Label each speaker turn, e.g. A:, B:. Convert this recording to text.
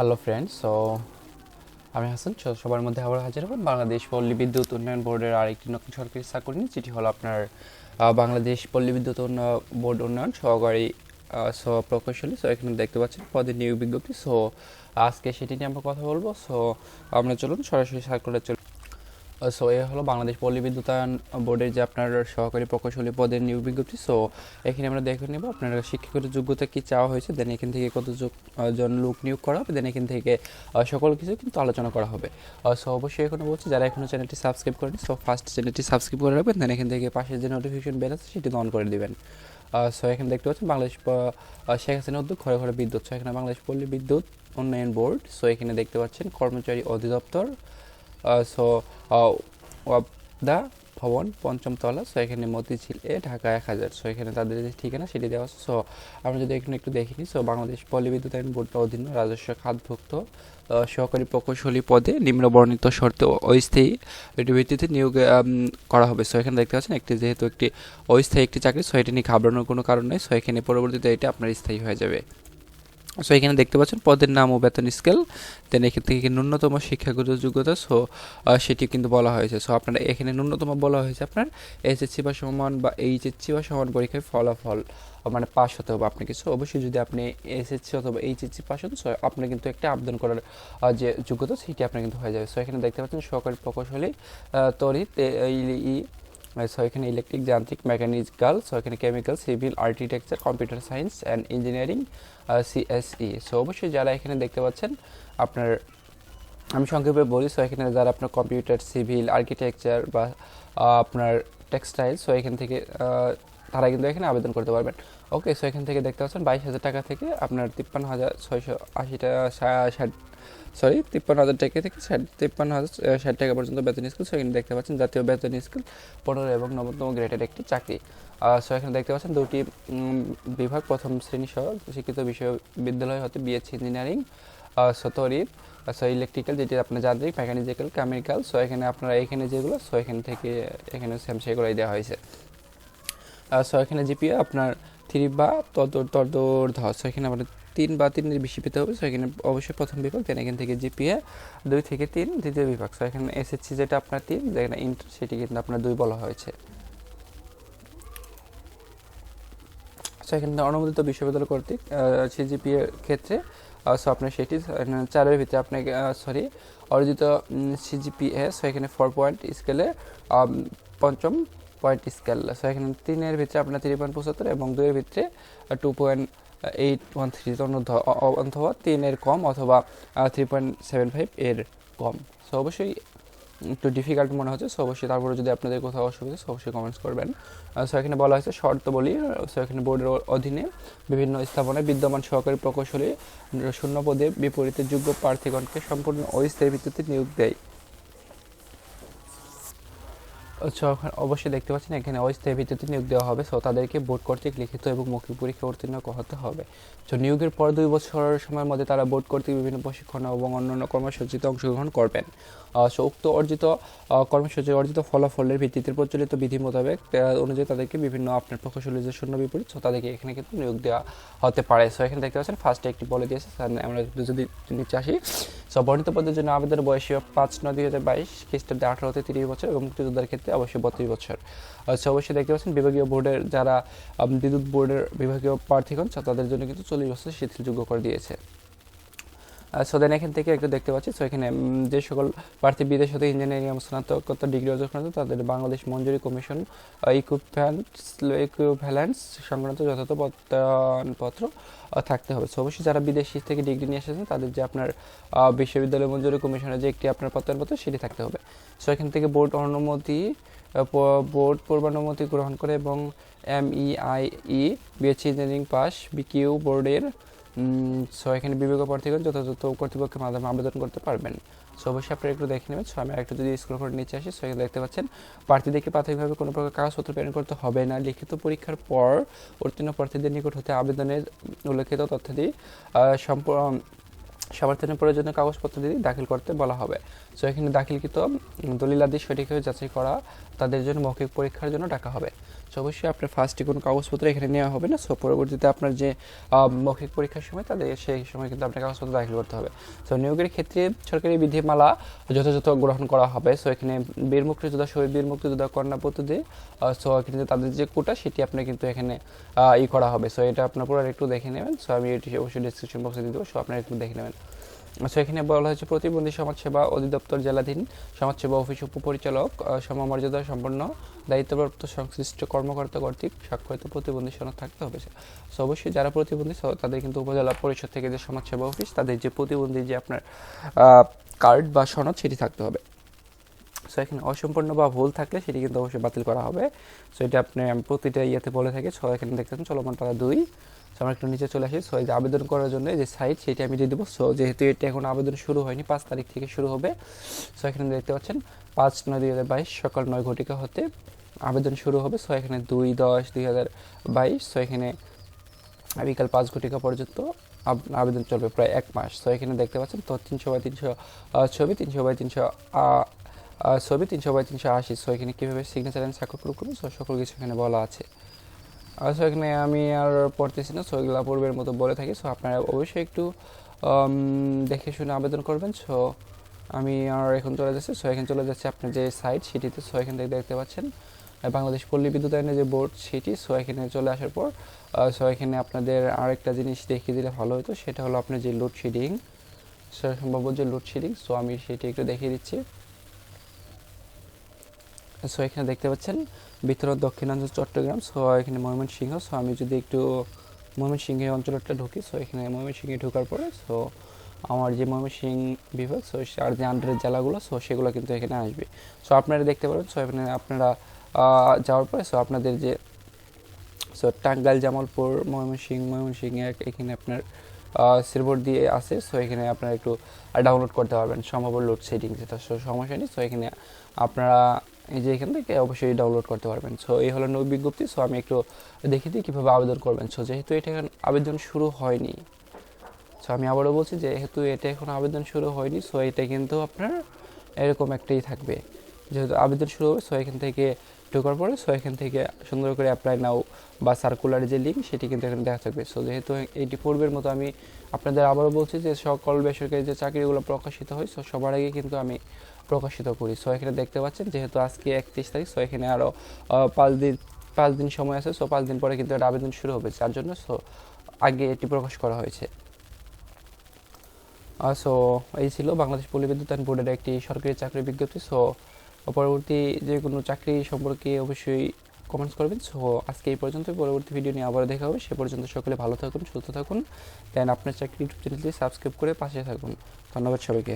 A: Hello friends so আমি হাসান সবার মধ্যে আবার হাজির হবেন বাংলাদেশ পল্লী বিদ্যুৎ উন্নয়ন বোর্ডের আরেকটি নতুন সরকারি চাকরি নিয়ে যেটি হলো আপনার বাংলাদেশ পল্লী বিদ্যুৎ উন্নয়ন বোর্ড উন্নয়ন সহকারী সো প্রকৌশলী। সো এখানে দেখতে পাচ্ছেন পদের নিয়োগ বিজ্ঞপ্তি। সো আজকে সেটি নিয়ে আমরা কথা বলব। সো আমরা চলুন সরাসরি সার্কুলার চলুন সো এ হলো বাংলাদেশ পল্লী বিদ্যুতায়ন বোর্ডের যে আপনার সহকারী প্রকৌশলী পদের নিয়োগ বিজ্ঞপ্তি। সো এখানে আমরা দেখে নেব আপনার শিক্ষাগত যোগ্যতা কি চাওয়া হয়েছে দেন এখান থেকে কত জন লোক নিয়োগ করা হবে দেন এখান থেকে সকল কিছু কিন্তু আলোচনা করা হবে। সো অবশ্যই এখনও বলছি, যারা এখনও চ্যানেলটি সাবস্ক্রাইব করেনি সো ফার্স্ট চ্যানেলটি সাবস্ক্রাইব করে রাখবেন দেন এখান থেকে পাশে যে নোটিফিকেশন বেল আছে সেটি অন করে দেবেন। সো এখানে দেখতে পাচ্ছেন বাংলাদেশ শেখ হাসিনা উদ্যোগ, ঘরে ঘরে বিদ্যুৎ। সো এখানে বাংলাদেশ পল্লী বিদ্যুৎ উন্নয়ন বোর্ড সো এখানে দেখতে পাচ্ছেন কর্মচারী অধিদপ্তর সো ওয়াবদা ভবন পঞ্চম তলা সো এখানে মতিঝিল এ, ঢাকা এক হাজার। সো এখানে তাদের যে ঠিকানা, সেটি দেওয়া আছে। সো আমরা যদি এখানে একটু দেখিনি সো বাংলাদেশ পল্লী বিদ্যুৎ আইন বোর্ডের অধীন রাজস্ব খাতভুক্ত সহকারী প্রকৌশলী পদে নিম্ন বর্ণিত শর্তে অস্থায়ী একটি ভিত্তিতে নিয়োগ করা হবে। সো এখানে দেখতে পাচ্ছেন, একটি যেহেতু একটি অস্থায়ী একটি চাকরি সো এটি নিয়ে ঘাবড়ানোর কোনো কারণ নেই। সো এখানে পরবর্তীতে এটা আপনার স্থায়ী হয়ে যাবে। সো এখানে দেখতে পাচ্ছেন, পদের নাম ও বেতন স্কেল দেন এখান থেকে ন্যূনতম শিক্ষাগত যোগ্যতা? সো সেটি কিন্তু বলা হয়েছে। সো আপনারা এখানে ন্যূনতম বলা হয়েছে আপনার এসএসসি বা সমান বা এইচএসসি বা সমান পরীক্ষায় ফলাফল মানে পাস হতে হবে আপনাকে। সো অবশ্যই যদি আপনি এসএসসি অথবা এইচএসসি পাস হন সো আপনি কিন্তু একটা আবেদন করার যে যোগ্যতা, সেটি আপনার কিন্তু হয়ে যাবে। সো এখানে দেখতে পাচ্ছেন সরকারি প্রকৌশলী এ- এই- সো এখানে ইলেকট্রিক যান্ত্রিক মেকানিক্যাল সো এখানে chemical civil architecture computer science and engineering CSE so অবশ্যই যারা এখানে দেখতে পাচ্ছেন, আপনার, আমি সংক্ষেপে বলি সো এখানে যারা আপনার কম্পিউটার সিভিল আর্কিটেকচার বা আপনার টেক্সটাইল সো এখান থেকে তারা কিন্তু এখানে আবেদন করতে পারবেন। ওকে সো এখান থেকে দেখতে পাচ্ছেন, বাইশ হাজার টাকা থেকে আপনার তিপ্পান্ন হাজার ছয়শো আশি টাকা ষাট সরি তিপ্পান্ন হাজার টাকা থেকে ষাট, তিপ্পান্ন হাজার ষাট টাকা পর্যন্ত বেতন স্কুল। সো এখানে দেখতে পাচ্ছেন জাতীয় বেতন স্কুল, পনেরো এবং নবতম গ্রেডের একটি চাকরি। সো এখানে দেখতে পাচ্ছেন দুটি বিভাগ, প্রথম শ্রেণি সহ শিক্ষিত বিশ্ববিদ্যালয় হতে বিএসসি ইঞ্জিনিয়ারিং সো তরিফ সো ইলেকট্রিক্যাল যেটি আপনার যান্ত্রিক মেকানিক্যাল কেমিক্যাল সো এখানে আপনারা এখানে যেগুলো সো এখান থেকে এখানে সেম সেগুলোই দেওয়া হয়েছে। সো এখানে জিপিএ আপনার থ্রি বা তত তদর্ধ সো এখানে আমাদের তিন বা তিনের বেশি পেতে হবে সো এখানে অবশ্যই প্রথম বিভাগ দেন এখান থেকে জিপিএ দুই থেকে তিন দ্বিতীয় বিভাগ। সো এখানে এসএসসি যেটা আপনার তিন, যেখানে ইন্টার সেটি কিন্তু আপনার দুই বলা হয়েছে। সো এখানে অনুমোদিত বিশ্ববিদ্যালয় কর্তৃক সিজিপিএর ক্ষেত্রে সো আপনার সেটি চারের ভিতরে আপনাকে সরি অর্জিত সিজিপিএ সো এখানে ফোর পয়েন্ট স্কেলে পঞ্চম পয়েন্ট স্কেল সো এখানে তিনের ভিতরে আপনার থ্রি পয়েন্ট পঁচাত্তর এবং দুইয়ের ভিতরে two point eight one three অথবা তিনের কম অথবা থ্রি পয়েন্ট সেভেন ফাইভ এর কম। সো অবশ্যই একটু ডিফিকাল্ট মনে হচ্ছে সো অবশ্যই তারপরে যদি আপনাদের কোথাও অসুবিধা সো অবশ্যই কমেন্টস করবেন। সো এখানে বলা হয়েছে শর্ত বলি সো এখানে বোর্ডের অধীনে বিভিন্ন স্থাপনায় বিদ্যমান সহকারী প্রকৌশলী শূন্য পদে বিপরীতে যোগ্য প্রার্থীগণকে সম্পূর্ণ অস্থায়ী ভিত্তিতে নিয়োগ দেয়। অবশ্যই দেখতে পাচ্ছেন, এখানে অস্থায়ী ভিত্তিতে নিয়োগ দেওয়া হবে। সো তাদেরকে বোর্ড কর্তৃক লিখিত এবং মৌখিক পরীক্ষা উত্তীর্ণ হতে হবে। তো নিয়োগের পর দুই বছরের সময়ের মধ্যে তারা বোর্ড কর্তৃক বিভিন্ন প্রশিক্ষণ এবং অন্যান্য কর্মসূচিতে অংশগ্রহণ করবেন। সো উক্ত অর্জিত কর্মসূচি অর্জিত ফলাফলের ভিত্তিতে প্রচলিত বিধি মোতাবেক অনুযায়ী তাদেরকে বিভিন্ন আপনার প্রকৌশলী যে শূন্য বিপরীত সো তাদেরকে এখানে কিন্তু নিয়োগ দেওয়া হতে পারে। সো এখানে দেখতে পাচ্ছেন ফার্স্টে একটি বলে দিয়েছে আমরা যদি নিচে আসি সো বর্ণিত পদের জন্য আবেদন বয়সী পাঁচ নয় দুই হাজার বাইশ, খ্রিস্টাব্দে আঠারো থেকে তিরিশ বছর এবং মুক্তিযোদ্ধার ক্ষেত্রে অবশ্যই বত্রিশ বছর। সো অবশ্যই দেখতে পাচ্ছেন, বিভাগীয় বোর্ডের যারা বিদ্যুৎ বোর্ডের বিভাগীয় প্রার্থীগণ তাদের জন্য কিন্তু চল্লিশ বছর শিথিলযোগ্য করে দিয়েছে। সো দেন এখান থেকে একটু দেখতে পাচ্ছি। সো এখানে যে সকল প্রার্থী বিদেশ হতে ইঞ্জিনিয়ারিং স্নাতকোত্তর ডিগ্রি অর্জন করেছে তাদের বাংলাদেশ মঞ্জুরি কমিশন ইকুইভ্যালেন্স ইকুইভ্যালেন্স সংক্রান্ত যথাযথ প্রত্যয়নপত্র থাকতে হবে। সো অবশ্যই যারা বিদেশি থেকে ডিগ্রি নিয়ে এসেছেন, তাদের যে আপনার বিশ্ববিদ্যালয় মঞ্জুরি কমিশনের যে একটি আপনার প্রত্যয়নপত্র, সেটি থাকতে হবে। সো এখান থেকে বোর্ড অনুমতি বোর্ড পূর্বানুমতি গ্রহণ করে এবং M E I E BSc engineering pass bq বোর্ডের সো এখানে বিবেক প্রার্থীগণ যথাযথ কর্তৃপক্ষের মাধ্যমে আবেদন করতে পারবেন। সো অবশ্যই আপনারা একটু দেখে নেবেন। সো আমি একটু যদি স্কুল করে নিচে আসি সো দেখতে পাচ্ছেন প্রার্থীদেরকে প্রাথমিকভাবে কোনো প্রকার কাগজপত্র প্রেরণ করতে হবে না। লিখিত পরীক্ষার পর উত্তীর্ণ প্রার্থীদের নিকট হতে আবেদনের উল্লেখিত তথ্যাদি সম্পূর্ণ সমর্থনের প্রয়োজনীয় কাগজপত্র দিয়ে দাখিল করতে বলা হবে। সো, এখানে দাখিলকৃত দলিলাদি সঠিকভাবে যাচাই করা তাদের জন্য মৌখিক পরীক্ষার জন্য ডাকা হবে। সো, অবশ্যই আপনার ফার্স্টে কোনো কাগজপত্র এখানে নেওয়া হবে না। সো, পরবর্তীতে আপনার যে মৌখিক পরীক্ষার সময়, তাদের সেই সময় কিন্তু আপনার কাগজপত্র দাখিল করতে হবে। সো, নিয়োগের ক্ষেত্রে সরকারি বিধিমালা যথাযথ গ্রহণ করা হবে। সো, এখানে বীর মুক্তিযোদ্ধা, শহীদ বীর মুক্তিযোদ্ধা কন্যা পদ্ধতি সো, এখানে তাদের যে কোটা, সেটি আপনার কিন্তু এখানে ই করা হবে। সো, এটা আপনার পুরো একটু দেখে নেবেন। সো, আমি এটি অবশ্যই ডিসক্রিপশন বক্সে দিয়ে দেবো। সো, আপনারা একটু দেখে নেবেন। সো এখানে বলা হয়েছে, প্রতিবন্ধী সমাজসেবা অধিদপ্তর জেলাধীন সমাজসেবা অফিস উপপরিচালক সমমর্যাদা সম্পন্ন, দায়িত্বপ্রাপ্ত সংশ্লিষ্ট কর্মকর্তা কর্তৃক স্বাক্ষরিত প্রতিবন্ধী সনদ থাকতে হবে। সো অবশ্যই যারা প্রতিবন্ধী তাদের কিন্তু উপজেলা পরিষদ থেকে যে সমাজসেবা অফিস, তাদের যে প্রতিবন্ধী, যে আপনার কার্ড বা সনদ, সেটি থাকতে হবে। সো এখানে অসম্পূর্ণ বা ভুল থাকলে সেটি কিন্তু অবশ্যই বাতিল করা হবে। সো এটা আপনি প্রতিটা ইয়েতে বলে থাকি। সো এখানে দেখতেছেন চলমান পাতা দুই। সো আমরা একটু নিচে চলে আসি। সো এই যে আবেদন করার জন্য যে সাইট সেটি আমি দিয়ে দেবো। সো যেহেতু এটা এখন আবেদন শুরু হয়নি, পাঁচ তারিখ থেকে শুরু হবে। সো এখানে দেখতে পাচ্ছেন, পাঁচ নয় দুই হাজার বাইশ, সকাল নয় ঘটিকা হতে আবেদন শুরু হবে। সো এখানে দুই দশ দুই হাজার বাইশ সো এখানে বিকাল পাঁচ ঘটিকা পর্যন্ত আবেদন চলবে প্রায় এক মাস। সো এখানে দেখতে পাচ্ছেন, তো তিনশো বাই তিনশো ছবি, তিনশো বাই তিনশো ছবি, তিনশো বাই তিনশো আশি। সো এখানে কীভাবে সিগনেচার অ্যান্ড স্বাক্ষর করবেন সো সকল কিছু এখানে বলা আছে। সো এখানে আমি আর পড়তেছি না সো এগুলো পূর্বের মতো বলে থাকি সো আপনারা অবশ্যই একটু দেখে শুনে আবেদন করবেন। সো আমি আর এখন চলে যাচ্ছি সো এখানে চলে যাচ্ছে আপনার যে সাইট সেটিতে সো এখান থেকে দেখতে পাচ্ছেন বাংলাদেশ পল্লী বিদ্যুৎ আইনের যে বোর্ড সেটি সো এখানে চলে আসার পর সো এখানে আপনাদের আরেকটা জিনিস দেখিয়ে দিলে ভালো হতো সেটা হলো আপনার যে লোডশেডিং সো সম্ভব যে লোডশেডিং সো আমি সেটি একটু দেখিয়ে দিচ্ছি। সো এখানে দেখতে পাচ্ছেন বিতরণ দক্ষিণাঞ্চল চট্টগ্রাম। সো এখানে ময়মনসিংহ। সো আমি যদি একটু ময়মনসিংহে অঞ্চলটা ঢুকি সো এখানে ময়মনসিংহে ঢোকার পরে সো আমার যে ময়মনসিংহ বিভাগ সো আর যে আন্ডারের জেলাগুলো সো সেগুলো কিন্তু এখানে আসবে। সো আপনারা দেখতে পারেন সো এখানে আপনারা যাওয়ার পরে সো আপনাদের যে সো টাঙ্গাইল, জামালপুর, ময়মনসিংহ ময়মনসিংহ এখানে আপনার সিলবোর্ড দিয়ে আছে। সো এখানে আপনারা একটু ডাউনলোড করতে পারবেন। সম্ভব লোড সেটিং যেটা সো সমস্যা নেই। সো এখানে আপনারা এই যে এখান থেকে অবশ্যই ডাউনলোড করতে পারবেন। সো এই হলো নৌ বিজ্ঞপ্তি। সো আমি একটু দেখিয়ে দিই কীভাবে আবেদন করবেন। সো যেহেতু এটা এখন আবেদন শুরু হয়নি। সো আমি আবারও বলছি, যেহেতু এটা এখন আবেদন শুরু হয়নি সো এটা কিন্তু আপনার এরকম একটাই থাকবে। যেহেতু আবেদন শুরু হবে সো এখান থেকে ঢোকার পরে সো এখান থেকে সুন্দর করে অ্যাপ্লাই নাও বা সার্কুলার যে লিঙ্ক সেটি কিন্তু এখানে দেখা থাকবে। সো যেহেতু এইটি পূর্বের মতো আমি আপনাদের আবারও বলছি যে সকল বেসরকারি যে চাকরিগুলো প্রকাশিত হয় সো সবার আগে কিন্তু আমি প্রকাশিত করি। সো এখানে দেখতে পাচ্ছেন, যেহেতু আজকে একত্রিশ তারিখ সো এখানে আরও পাঁচ দিন পাঁচ দিন সময় আছে সো পাঁচ দিন পরে কিন্তু এটা আবেদন শুরু হবে। যার জন্য সো আগে এটি প্রকাশ করা হয়েছে। সো এই ছিল বাংলাদেশ পল্লী বিদ্যুতায়ন বোর্ডের একটি সরকারি চাকরি বিজ্ঞপ্তি। সো পরবর্তী যে কোনো চাকরি সম্পর্কে অবশ্যই কমেন্টস করবেন। সো আজকে এই পর্যন্ত পরবর্তী ভিডিও নিয়ে আবার দেখা হবে। সে পর্যন্ত সকলে ভালো থাকুন, সুস্থ থাকুন। দেন আপনার চাকরি ইউটিউব চ্যানেলটি সাবস্ক্রাইব করে পাশে থাকুন। ধন্যবাদ সবাইকে।